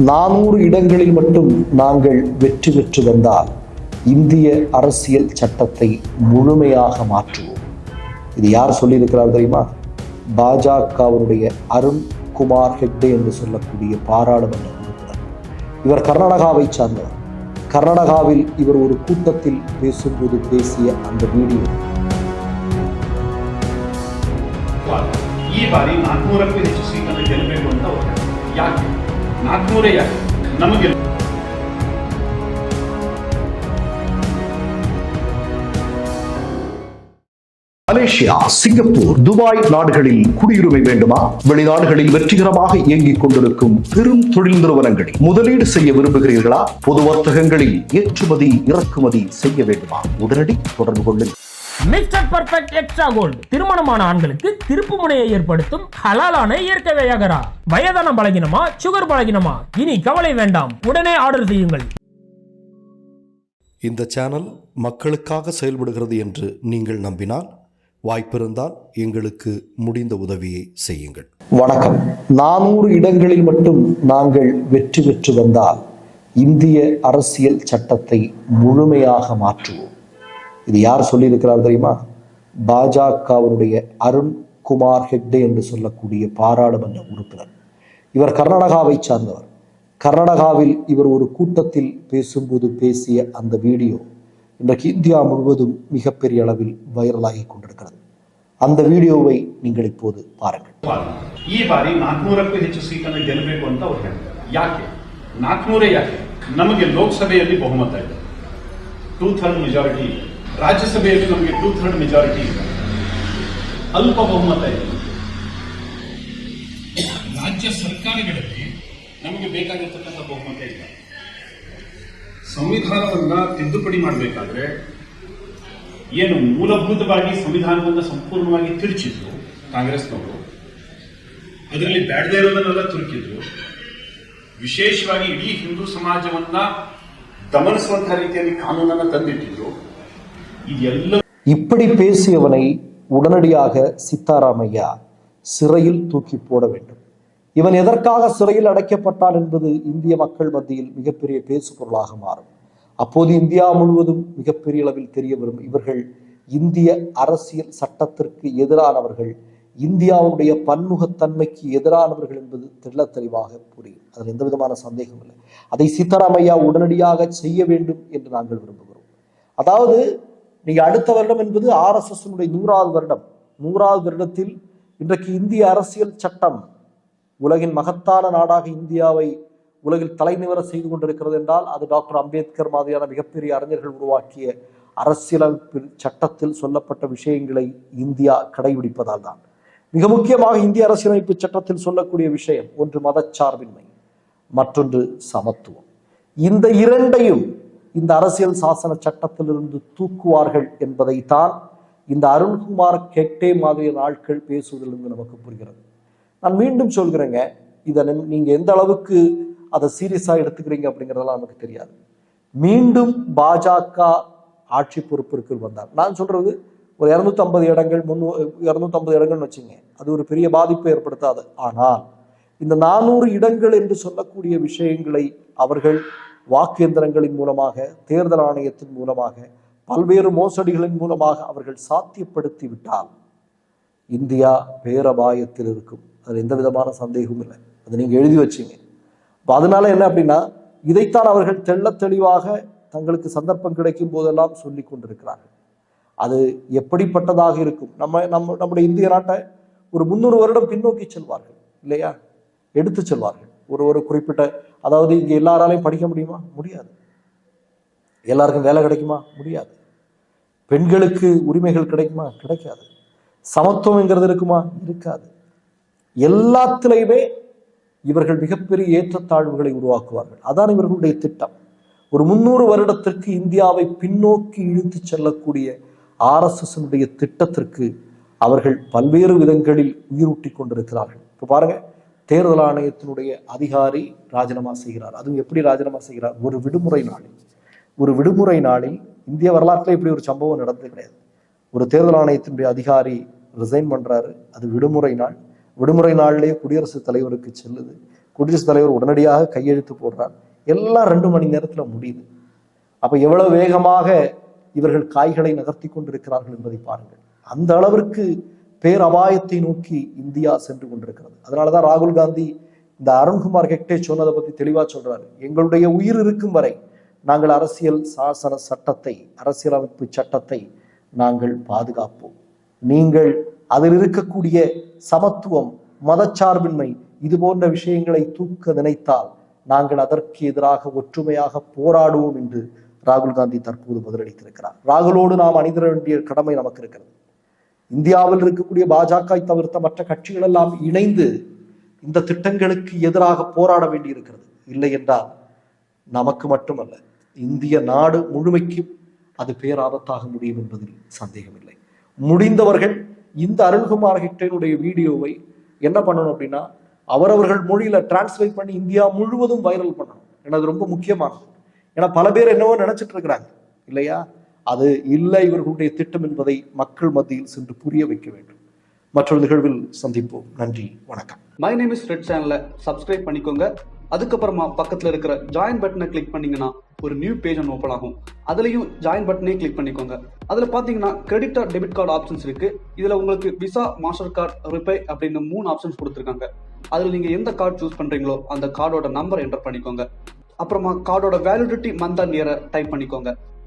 நானூறு இடங்களில் மட்டும் நாங்கள் வெற்றி பெற்று வந்தால் இந்திய அரசியல் சட்டத்தை முழுமையாக மாற்றுவோம் இது யார் சொல்லியிருக்கிறார் தெரியுமா பாஜகவினுடைய அருண் குமார் ஹெக்டே என்று சொல்லக்கூடிய பாராளுமன்ற உறுப்பினர் இவர் கர்நாடகாவை சார்ந்தவர் கர்நாடகாவில் இவர் ஒரு கூட்டத்தில் பேசும்போது பேசிய அந்த வீடியோ ಈ ಬಾರಿ ನಾಲ್ಕುನೂರಕ್ಕೂ ಹೆಚ್ಚು ಸೀಟನ್ನು ಗೆಲ್ಲಬೇಕು ಅಂತ ಹೊರಟ ಯಾಕೆ ನಾಲ್ಕುನೂರೇ ಯಾಕೆ ನಮಗೆ மலேசியா சிங்கப்பூர் துபாய் நாடுகளில் குடியுரிமை வேண்டுமா வெளிநாடுகளில் வெற்றிகரமாக இயங்கிக் கொண்டிருக்கும் பெரும் தொழில் நிறுவனங்களில் முதலீடு செய்ய விரும்புகிறீர்களா பொது வர்த்தகங்களில் ஏற்றுமதி இறக்குமதி செய்ய வேண்டுமா உடனடி தொடர்பு கொள்ளுங்கள் மிஸ்டர் பர்ஃபெக்ட் எக்ஸ்ட்ரா கோல்டு திருமணமான ஆண்களுக்கு திருப்பு முனையை ஏற்படுத்தும் ஹலாலான இயற்கை வியாகரா. வயதான பலகினமா சுகர் பலகினமா? இனி கவலை வேண்டாம். உடனே ஆர்டர் செய்யுங்கள். இந்த சேனல் மக்களுக்காக செயல்படுகிறது என்று நீங்கள் நம்பினால் வாய்ப்பிருந்தால் எங்களுக்கு முடிந்த உதவியை செய்யுங்கள். வணக்கம். நானூறு இடங்களில் மட்டும் நாங்கள் வெற்றி பெற்று வந்தால் இந்திய அரசியல் சட்டத்தை முழுமையாக மாற்றுவோம். இது யார் சொல்லியிருக்கிறார் தெரியுமா பாஜகவினுடைய அருண் குமார் ஹெக்டே என்று சொல்லக்கூடிய பாராளுமன்ற உறுப்பினர் இவர் கர்நாடகாவை சார்ந்தவர் கர்நாடகாவில் இவர் ஒரு கூட்டத்தில் பேசும்போது பேசிய அந்த வீடியோ இன்றைக்கு இந்தியா முழுவதும் மிகப்பெரிய அளவில் வைரலாகி கொண்டிருக்கிறது அந்த வீடியோவை நீங்கள் இப்போது பாருங்கள் ಈ ಬಾರಿ ನಾಲ್ಕುನೂರಕ್ಕೂ ಹೆಚ್ಚು ಸೀಟನ್ನು ಗೆಲ್ಲಬೇಕು ಅಂತ ಅವ್ರು ಹೇಳ್ತಾರೆ ಯಾಕೆ ನಾಲ್ಕುನೂರೇ ಯಾಕೆ ನಮಗೆ ಲೋಕಸಭೆಯಲ್ಲಿ ಬಹುಮತ ಇದೆ ಟೂ ಥರ್ಡ್ ಮೆಜಾರಿಟಿ ಇದೆ ರಾಜ್ಯಸಭೆಯಲ್ಲಿ ನಮಗೆ ಟೂ ಥರ್ಡ್ ಮೆಜಾರಿಟಿ ಇದೆ ಅಲ್ಪ ಬಹುಮತ ಇದೆ ರಾಜ್ಯ ಸರ್ಕಾರಗಳಲ್ಲಿ ನಮಗೆ ಬೇಕಾಗಿರ್ತಕ್ಕಂಥ ಬಹುಮತ ಇಲ್ಲ. ಸಂವಿಧಾನವನ್ನು ತಿದ್ದುಪಡಿ ಮಾಡಬೇಕಾದ್ರೆ ಏನು ಮೂಲಭೂತವಾಗಿ ಸಂವಿಧಾನವನ್ನು ಸಂಪೂರ್ಣವಾಗಿ ತಿರುಚಿದ್ರು ಕಾಂಗ್ರೆಸ್ನವರು ಅದರಲ್ಲಿ ಬ್ಯಾಡದೇ ಇರೋದನ್ನೆಲ್ಲ ತುರುಕಿದ್ರು ವಿಶೇಷವಾಗಿ ಇಡೀ ಹಿಂದೂ ಸಮಾಜವನ್ನ ದಮನಿಸುವಂತಹ ರೀತಿಯಲ್ಲಿ ಕಾನೂನನ್ನು ತಂದಿಟ್ಟಿದ್ರು இப்படி பேசியவனை உடனடியாக சித்தாராமையா சிறையில் தூக்கி போட வேண்டும். இவன் எதற்காக சிறையில் அடைக்கப்பட்டான் என்பது இந்திய மக்கள் மத்தியில் மிகப்பெரிய பேசு பொருளாக மாறும். அப்போது இந்தியா முழுவதும் மிகப்பெரிய அளவில் தெரிய வரும் இவர்கள் இந்திய அரசியல் சட்டத்திற்கு எதிரானவர்கள் இந்தியாவுடைய பன்முகத்தன்மைக்கு எதிரானவர்கள் என்பது தெள்ள தெளிவாக புரியும். அதில் எந்த விதமான சந்தேகமும் இல்லை. அதை சீதாராமையா உடனடியாக செய்ய வேண்டும் என்று நாங்கள் விரும்புகிறோம். அதாவது நீங்க அடுத்த வருடம் என்பது ஆர்எஸ்எஸ்னுடைய நூறாவது வருடம். நூறாவது வருடத்தில் இன்றைக்கு இந்திய அரசியல் சட்டம் உலகின் மகத்தான நாடாக இந்தியாவை உலகில் தலைநிவர செய்து கொண்டிருக்கிறது என்றால் அது டாக்டர் அம்பேத்கர் மாதிரியான மிகப்பெரிய அறிஞர்கள் உருவாக்கிய அரசியலமைப்பில் சட்டத்தில் சொல்லப்பட்ட விஷயங்களை இந்தியா கடைபிடிப்பதால் தான். மிக முக்கியமாக இந்திய அரசியலமைப்பு சட்டத்தில் சொல்லக்கூடிய விஷயம் ஒன்று மதச்சார்பின்மை மற்றொன்று சமத்துவம். இந்த இரண்டையும் இந்த அரசியல் சாசன சட்டத்திலிருந்து தூக்குவார்கள் என்பதைத்தான் இந்த அருண்குமார் கெட்டே மாதிரியான ஆட்கள் பேசுவதிலிருந்து நமக்கு புரிகிறது. நான் மீண்டும் சொல்கிறேங்க இதை நீங்கள் நீங்க எந்த அளவுக்கு அதை சீரியஸா எடுத்துக்கிறீங்க அப்படிங்கிறதெல்லாம் நமக்கு தெரியாது. மீண்டும் பாஜக ஆட்சி பொறுப்பிற்கு வந்தார். நான் சொல்றது ஒரு 250 இடங்கள் முன்னூ 250 இடங்கள்னு வச்சுங்க அது ஒரு பெரிய பாதிப்பை ஏற்படுத்தாது. ஆனால் இந்த நானூறு இடங்கள் என்று சொல்லக்கூடிய விஷயங்களை அவர்கள் வாக்கு எந்திரங்களின் மூலமாக தேர்தல் ஆணையத்தின் மூலமாக பல்வேறு மோசடிகளின் மூலமாக அவர்கள் சாத்தியப்படுத்தி விட்டால் இந்தியா பேரபாயத்தில் இருக்கும். அது எந்த விதமான சந்தேகமும் இல்லை. அதை நீங்கள் எழுதி வச்சீங்க. இப்போ அதனால என்ன அப்படின்னா இதைத்தான் அவர்கள் தெள்ள தெளிவாக தங்களுக்கு சந்தர்ப்பம் கிடைக்கும் போதெல்லாம் சொல்லி கொண்டிருக்கிறார்கள். அது எப்படிப்பட்டதாக இருக்கும்? நம்ம நம்ம நம்முடைய இந்திய நாட்டை ஒரு முந்நூறு வருடம் பின்னோக்கி செல்வார்கள் இல்லையா? எடுத்து செல்வார்கள். ஒரு ஒரு குறிப்பிட்ட அதாவது இங்க எல்லாராலையும் படிக்க முடியுமா? முடியாது. எல்லாருக்கும் வேலை கிடைக்குமா? முடியாது. பெண்களுக்கு உரிமைகள் கிடைக்குமா? கிடைக்காது. சமத்துவம்ங்கிறது இருக்குமா? இருக்காது. எல்லாத்திலையுமே இவர்கள் மிகப்பெரிய ஏற்றத்தாழ்வுகளை உருவாக்குவார்கள். அதான் இவர்களுடைய திட்டம். ஒரு முன்னூறு வருடத்திற்கு இந்தியாவை பின்னோக்கி இழுத்து செல்லக்கூடிய ஆர்எஸ்எஸ்னுடைய திட்டத்திற்கு அவர்கள் பல்வேறு விதங்களில் உயிரூட்டி கொண்டிருக்கிறார்கள். இப்போ பாருங்க தேர்தல் ஆணையத்தினுடைய அதிகாரி ராஜினாமா செய்கிறார். அதுவும் எப்படி ராஜினாமா செய்கிறார்? ஒரு விடுமுறை நாளில். ஒரு விடுமுறை நாளில் இந்திய வரலாற்றில் இப்படி ஒரு சம்பவம் நடந்தது கிடையாது. ஒரு தேர்தல் ஆணையத்தினுடைய அதிகாரி ரிசைன் பண்ணுறாரு அது விடுமுறை நாள். விடுமுறை நாளிலேயே குடியரசுத் தலைவருக்கு செல்லுது. குடியரசுத் தலைவர் உடனடியாக கையெழுத்து போடுறார். எல்லாம் ரெண்டு மணி நேரத்தில் முடியுது. அப்போ எவ்வளவு வேகமாக இவர்கள் காய்களை நகர்த்தி கொண்டிருக்கிறார்கள் என்பதை பாருங்கள். அந்த அளவிற்கு பேரபாயத்தை நோக்கி இந்தியா சென்று கொண்டிருக்கிறது. அதனாலதான் ராகுல் காந்தி இந்த அருண்குமார் ஹெக்டே சொன்னதை பத்தி தெளிவா சொல்றாரு. எங்களுடைய உயிர் இருக்கும் வரை நாங்கள் அரசியல் சாசன சட்டத்தை அரசியலமைப்பு சட்டத்தை நாங்கள் பாதுகாப்போம். நீங்கள் அதில் இருக்கக்கூடிய சமத்துவம் மதச்சார்பின்மை இது போன்ற விஷயங்களை தூக்க நினைத்தால் நாங்கள் அதற்கு எதிராக ஒற்றுமையாக போராடுவோம் என்று ராகுல் காந்தி தற்போது பதிலளித்திருக்கிறார். ராகுலோடு நாம் அணிந்திர வேண்டிய கடமை நமக்கு இருக்கிறது. இந்தியாவில் இருக்கக்கூடிய பாஜக தவிர்த்த மற்ற கட்சிகள் எல்லாம் இணைந்து இந்த திட்டங்களுக்கு எதிராக போராட வேண்டியிருக்கிறது. இல்லை என்றால் நமக்கு மட்டுமல்ல இந்திய நாடு முழுமைக்கும் அது பேராபத்தாக முடியும் என்பதில் சந்தேகமில்லை. முடிந்தவர்கள் இந்த அருள்குமார் ஹெக்டேனுடைய வீடியோவை என்ன பண்ணணும் அப்படின்னா அவரவர்கள் மொழியில டிரான்ஸ்லேட் பண்ணி இந்தியா முழுவதும் வைரல் பண்ணணும். ஏன்னா அது ரொம்ப முக்கியமானது. ஏன்னா பல பேர் என்னவோ நினைச்சிட்டு இருக்கிறாங்க. இல்லையா? அது இல்லை இவர்களுடைய திட்டம் என்பதை மக்கள் மத்தியில் சென்று புரிய வைக்க வேண்டும். மற்றொரு நிகழ்வில் சந்திப்போம். நன்றி வணக்கம். மை நேம் இஸ் ரெட் சேனலை சப்ஸ்கிரைப் பண்ணிக்கோங்க. அதுக்கப்புறமா பக்கத்தில் இருக்கிற ஜாயின் பட்டனை கிளிக் பண்ணீங்கன்னா ஒரு நியூ பேஜ் ஒன்று ஓப்பன் ஆகும். அதுலேயும் ஜாயின் பட்டனே கிளிக் பண்ணிக்கோங்க. அதில் பார்த்தீங்கன்னா credit card debit card options இருக்கு. இதில் உங்களுக்கு விசா மாஸ்டர் கார்டு ரிப்பே அப்படின்னு மூணு ஆப்ஷன்ஸ் கொடுத்துருக்காங்க. அதில் நீங்கள் எந்த கார்டு சூஸ் பண்ணுறீங்களோ அந்த கார்டோட நம்பர் என்டர் பண்ணிக்கோங்க. அப்புறமா கார்டோட வேலிடிட்டி மந்த் அண்ட் இயரை டைப் பண்ணிக்கோங்க.